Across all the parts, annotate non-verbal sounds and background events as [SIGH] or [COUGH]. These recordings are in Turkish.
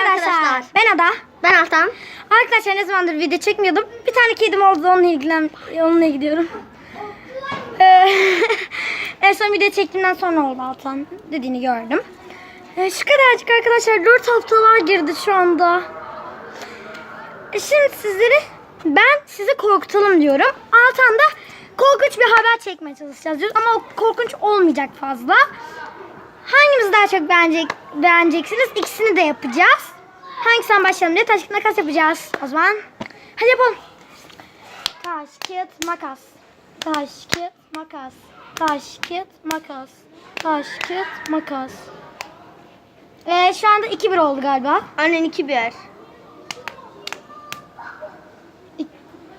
arkadaşlar. Ben Ada. Ben Altan. Arkadaşlar ne zamandır video çekmiyordum. Bir tane kedim oldu onunla ilgilen onunla gidiyorum. [LAUGHS] Ee, [LAUGHS] en son video çektiğimden sonra oldu Altan dediğini gördüm. Ee, şu kadarcık arkadaşlar 4 haftalar girdi şu anda. Ee, Şimdi sizleri ben sizi korkutalım diyorum. Altan da korkunç bir haber çekmeye çalışacağız diyoruz. Ama korkunç olmayacak fazla. Hangimiz daha çok beğenecek, beğeneceksiniz? İkisini de yapacağız. Hangisinden başlayalım diye taş kağıt makas yapacağız. O zaman hadi yapalım. Taş kağıt makas. Taş kağıt makas. Taş kağıt makas. Taş kağıt makas. Ee, şu anda 2-1 oldu galiba. Annen iki bir.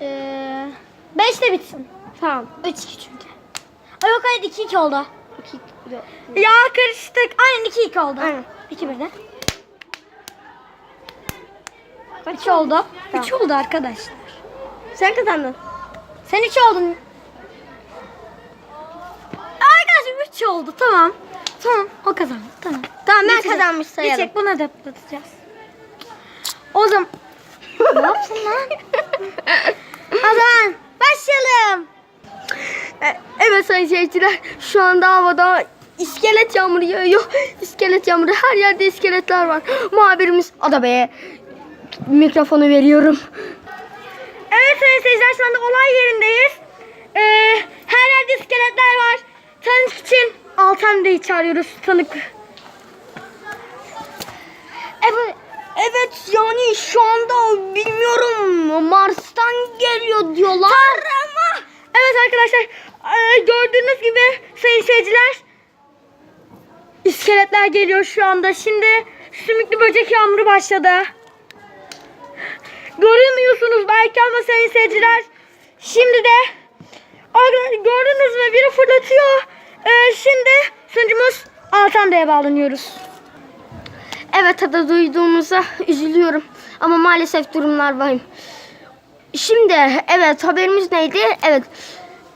Ee, 5 de bitsin. Tamam. 3-2 çünkü. Ay yok hayır 2-2 oldu. İki, yok. Ya karıştık. Aynen 2-2 oldu. Aynen. 2-1 de. 3 oldu. Tamam. 3 oldu arkadaşlar. Sen kazandın. Sen 3 oldun. Arkadaşlar 3 oldu. Tamam. Tamam. O kazandı. Tamam. Tamam ben Geçecek. kazanmış sayalım. Geçecek. Buna da atlatacağız. O zaman. [LAUGHS] ne yapsın lan? o zaman başlayalım. E, Evet sayın seyirciler şu anda havada iskelet yağmuru yağıyor. İskelet yağmuru her yerde iskeletler var. Muhabirimiz Ada mikrofonu veriyorum. Evet sayın seyirciler şu anda olay yerindeyiz. Ee, her yerde iskeletler var. Tanık için Altan Bey'i çağırıyoruz. Tanık. Evet, evet yani şu anda bilmiyorum Mars'tan geliyor diyorlar. Tarama. Evet arkadaşlar ee, gördüğünüz gibi sayın seyirciler iskeletler geliyor şu anda. Şimdi sümüklü böcek yağmuru başladı. Göremiyorsunuz belki ama sayın seyirciler şimdi de gördünüz mü biri fırlatıyor. Ee, şimdi sunucumuz Altan Bey'e bağlanıyoruz. Evet Ada duyduğumuza üzülüyorum ama maalesef durumlar vahim. Şimdi evet haberimiz neydi? Evet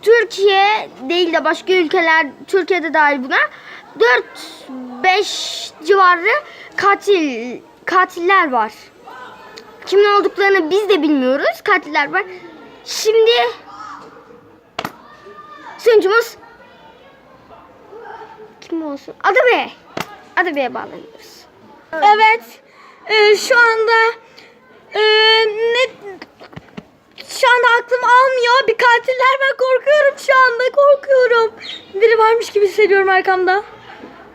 Türkiye değil de başka ülkeler Türkiye'de dahil buna 4-5 civarı katil katiller var. Kimin olduklarını biz de bilmiyoruz. Katiller var. Şimdi sunucumuz kim olsun? Ada Bey. Ada Bey'e bağlanıyoruz. Evet. Ee, şu anda ee, ne şu anda aklım almıyor. Bir katiller ben korkuyorum şu anda korkuyorum. Biri varmış gibi hissediyorum arkamda.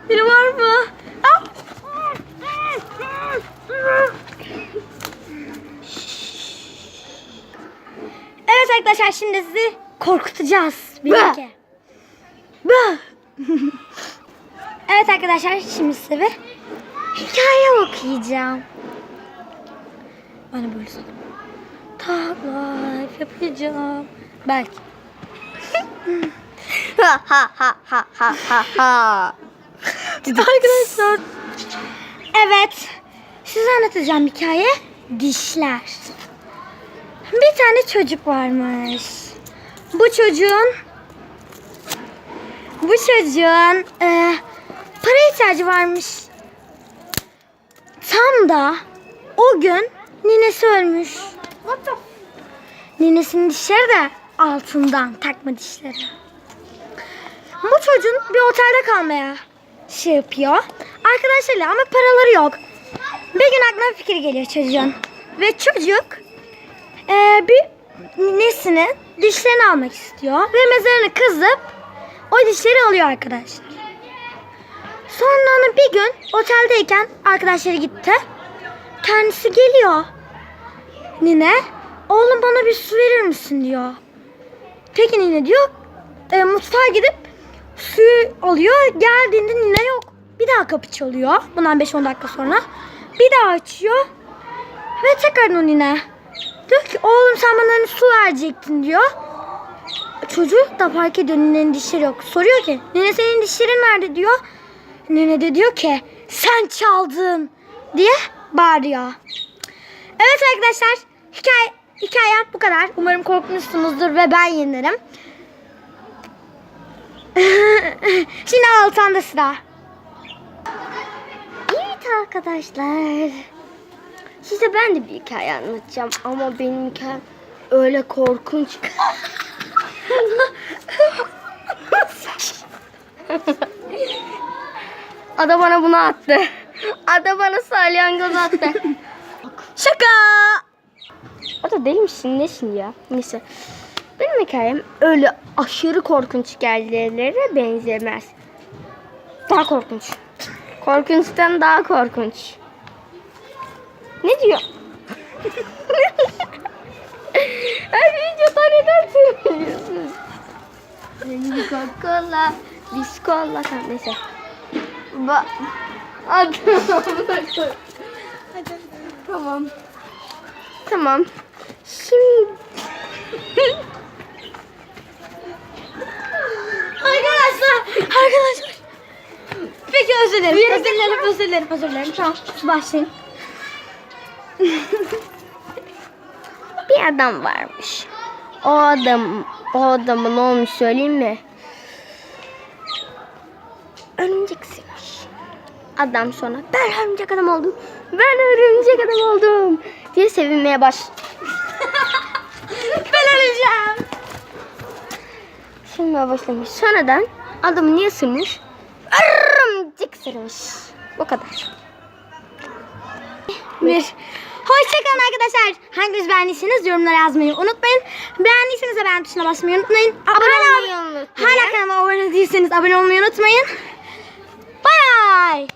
Biri var mı? Ah! Evet arkadaşlar şimdi sizi korkutacağız. Birlikte. [LAUGHS] evet arkadaşlar şimdi size bir hikaye okuyacağım. Bana böyle söyle. Talk life yapacağım. Belki. ha ha ha ha ha ha ha. Arkadaşlar. Evet. Size anlatacağım hikaye. Dişler. Bir tane çocuk varmış. Bu çocuğun bu çocuğun e, para ihtiyacı varmış. Tam da o gün ninesi ölmüş. Ninesinin dişleri de altından takma dişleri. Bu çocuğun bir otelde kalmaya şey yapıyor. Arkadaşlarıyla ama paraları yok. Bir gün aklına fikir geliyor çocuğun. Ve çocuk eee, bir nesinin dişlerini almak istiyor. Ve mezarını kızıp o dişleri alıyor arkadaşlar. Sonra bir gün oteldeyken arkadaşları gitti. Kendisi geliyor. Nine, oğlum bana bir su verir misin diyor. Peki nine diyor. E, mutfağa gidip suyu alıyor. Geldiğinde nine yok. Bir daha kapı çalıyor. Bundan 5-10 dakika sonra. Bir daha açıyor. Ve tekrar nine. Diyor ki oğlum sen bana hani su verecektin diyor. Çocuk da fark ediyor ninenin dişleri yok. Soruyor ki nine senin dişlerin nerede diyor. Nene de diyor ki sen çaldın diye bağırıyor. Evet arkadaşlar hikaye, hikayem bu kadar. Umarım korkmuşsunuzdur ve ben yenirim. [LAUGHS] Şimdi Altan'da sıra. Evet arkadaşlar. Size ben de bir hikaye anlatacağım ama benim hikayem öyle korkunç. [LAUGHS] Ada bana bunu attı. Ada bana salyangoz attı. [LAUGHS] Şaka. O da deli misin nesin ya? Neyse. Benim hikayem öyle aşırı korkunç hikayelere benzemez. Daha korkunç. Korkunçtan daha korkunç. Ne diyor? [LAUGHS] Her videoda neden söylüyorsunuz? Coca-Cola, Biscola, tamam neyse. Ba [LAUGHS] tamam. Tamam. Şimdi [LAUGHS] Arkadaşlar. Peki özür dilerim. Özür dilerim. Özür dilerim. Özür dilerim. Tamam. Başlayın. [LAUGHS] bir adam varmış. O adam, o adamın ne olmuş söyleyeyim mi? Örümcek sevmiş. Adam sonra ben örümcek adam oldum. Ben örümcek adam oldum diye sevinmeye baş. [LAUGHS] Ben öleceğim. Sevinmeye başlamış. Sonradan adamı niye ısırmış? Örümcek ısırmış. Bu kadar. Bir. Hoşçakalın arkadaşlar. Hanginiz beğendiyseniz yorumlara yazmayı unutmayın. Beğendiyseniz de beğen tuşuna basmayı unutmayın. Abone Hala- olmayı unutmayın. Hala kanalıma abone değilseniz abone olmayı unutmayın. Bye.